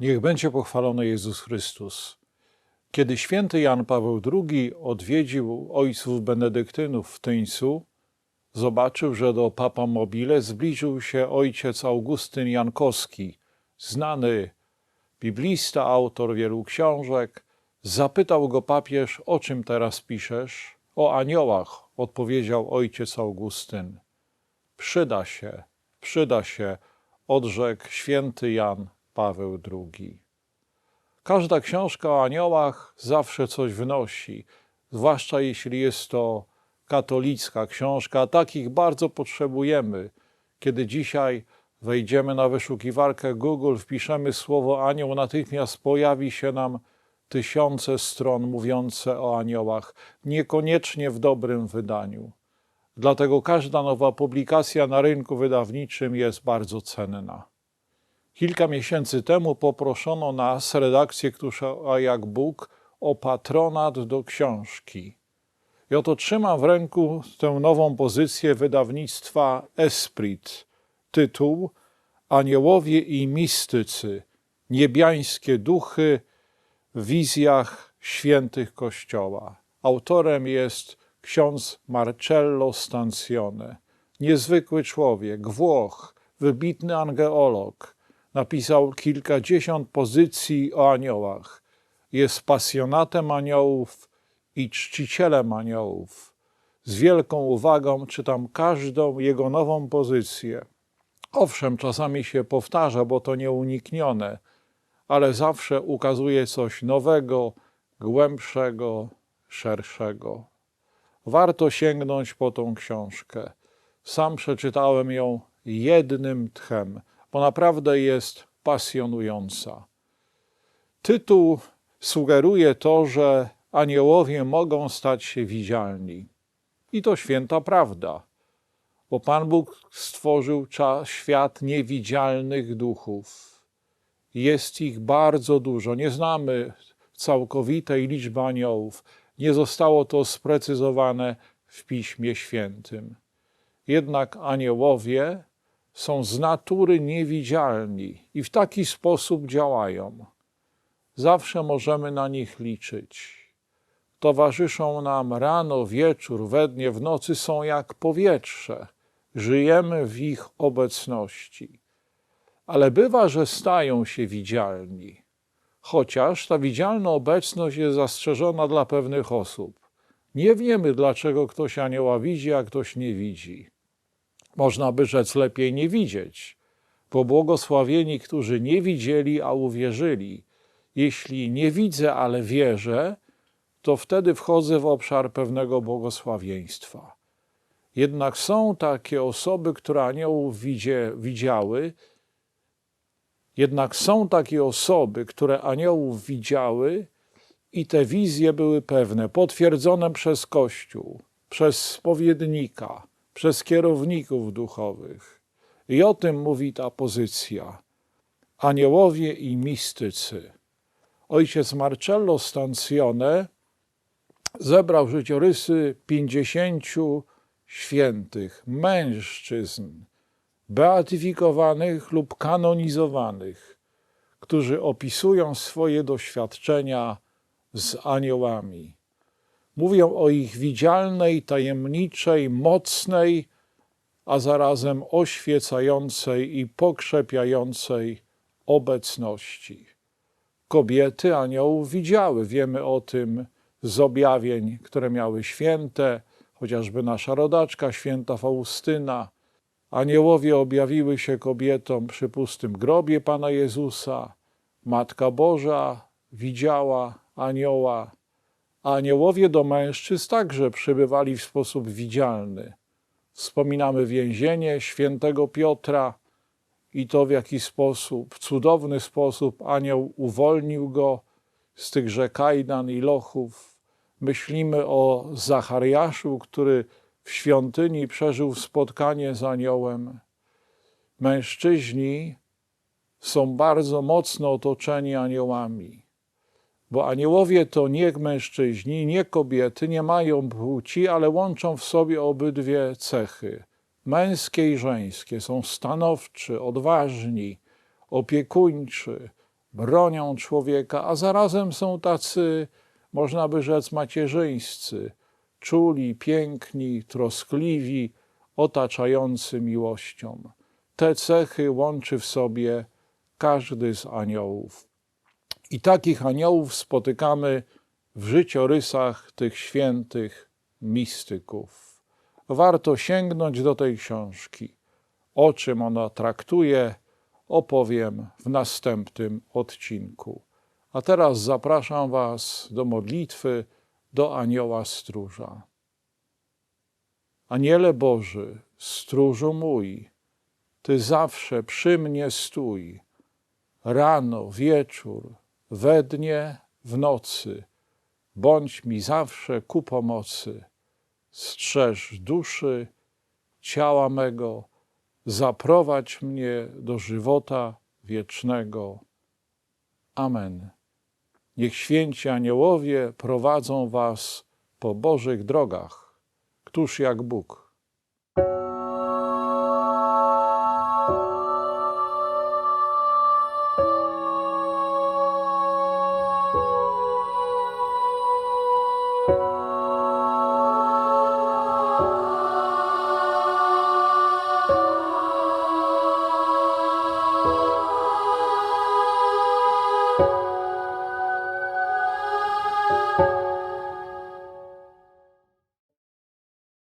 Niech będzie pochwalony Jezus Chrystus. Kiedy święty Jan Paweł II odwiedził ojców benedyktynów w Tyńcu, zobaczył, że do Papa Mobile zbliżył się ojciec Augustyn Jankowski, znany biblista, autor wielu książek. Zapytał go papież, o czym teraz piszesz? O aniołach, odpowiedział ojciec Augustyn. Przyda się przyda się, odrzekł święty Jan Paweł II. Każda książka o aniołach zawsze coś wnosi, zwłaszcza jeśli jest to katolicka książka, a takich bardzo potrzebujemy. Kiedy dzisiaj wejdziemy na wyszukiwarkę Google, wpiszemy słowo anioł, natychmiast pojawi się nam tysiące stron mówiące o aniołach, niekoniecznie w dobrym wydaniu. Dlatego każda nowa publikacja na rynku wydawniczym jest bardzo cenna. Kilka miesięcy temu poproszono nas, redakcję Tusza jak Bóg, o patronat do książki. I oto trzymam w ręku tę nową pozycję wydawnictwa Esprit. Tytuł Aniołowie i mistycy, niebiańskie duchy w wizjach świętych Kościoła. Autorem jest ksiądz Marcello Stancione. Niezwykły człowiek, Włoch, wybitny angeolog. Napisał kilkadziesiąt pozycji o aniołach. Jest pasjonatem aniołów i czcicielem aniołów. Z wielką uwagą czytam każdą jego nową pozycję. Owszem, czasami się powtarza, bo to nieuniknione, ale zawsze ukazuje coś nowego, głębszego, szerszego. Warto sięgnąć po tą książkę. Sam przeczytałem ją jednym tchem, bo naprawdę jest pasjonująca. Tytuł sugeruje to, że aniołowie mogą stać się widzialni. I to święta prawda, bo Pan Bóg stworzył świat niewidzialnych duchów. Jest ich bardzo dużo. Nie znamy całkowitej liczby aniołów. Nie zostało to sprecyzowane w Piśmie Świętym. Jednak aniołowie są z natury niewidzialni i w taki sposób działają. Zawsze możemy na nich liczyć. Towarzyszą nam rano, wieczór, we dnie, w nocy, są jak powietrze. Żyjemy w ich obecności. Ale bywa, że stają się widzialni, chociaż ta widzialna obecność jest zastrzeżona dla pewnych osób. Nie wiemy, dlaczego ktoś anioła widzi, a ktoś nie widzi. Można by rzec lepiej nie widzieć, bo błogosławieni, którzy nie widzieli, a uwierzyli. Jeśli nie widzę, ale wierzę, to wtedy wchodzę w obszar pewnego błogosławieństwa. Jednak są takie osoby, które aniołów widzie, widziały, jednak są takie osoby, które aniołów widziały i te wizje były pewne, potwierdzone przez Kościół, przez spowiednika, przez kierowników duchowych. I o tym mówi ta pozycja. Aniołowie i mistycy. Ojciec Marcello Stancione zebrał życiorysy pięćdziesięciu świętych, mężczyzn, beatyfikowanych lub kanonizowanych, którzy opisują swoje doświadczenia z aniołami. Mówią o ich widzialnej, tajemniczej, mocnej, a zarazem oświecającej i pokrzepiającej obecności. Kobiety aniołów widziały, wiemy o tym z objawień, które miały święte, chociażby nasza rodaczka, święta Faustyna. Aniołowie objawiły się kobietom przy pustym grobie Pana Jezusa. Matka Boża widziała anioła. Aniołowie do mężczyzn także przybywali w sposób widzialny. Wspominamy więzienie świętego Piotra i to w jaki sposób, w cudowny sposób anioł uwolnił go z tychże kajdan i lochów, myślimy o Zachariaszu, który w świątyni przeżył spotkanie z aniołem. Mężczyźni są bardzo mocno otoczeni aniołami, bo aniołowie to nie mężczyźni, nie kobiety, nie mają płci, ale łączą w sobie obydwie cechy męskie i żeńskie. Są stanowczy, odważni, opiekuńczy, bronią człowieka, a zarazem są tacy, można by rzec, macierzyńscy, czuli, piękni, troskliwi, otaczający miłością. Te cechy łączy w sobie każdy z aniołów. I takich aniołów spotykamy w życiorysach tych świętych mistyków. Warto sięgnąć do tej książki. O czym ona traktuje, opowiem w następnym odcinku. A teraz zapraszam Was do modlitwy do Anioła Stróża. Aniele Boży, stróżu mój, Ty zawsze przy mnie stój, rano, wieczór, we dnie, w nocy, bądź mi zawsze ku pomocy. Strzeż duszy, ciała mego, zaprowadź mnie do żywota wiecznego. Amen. Niech święci aniołowie prowadzą was po Bożych drogach. Któż jak Bóg?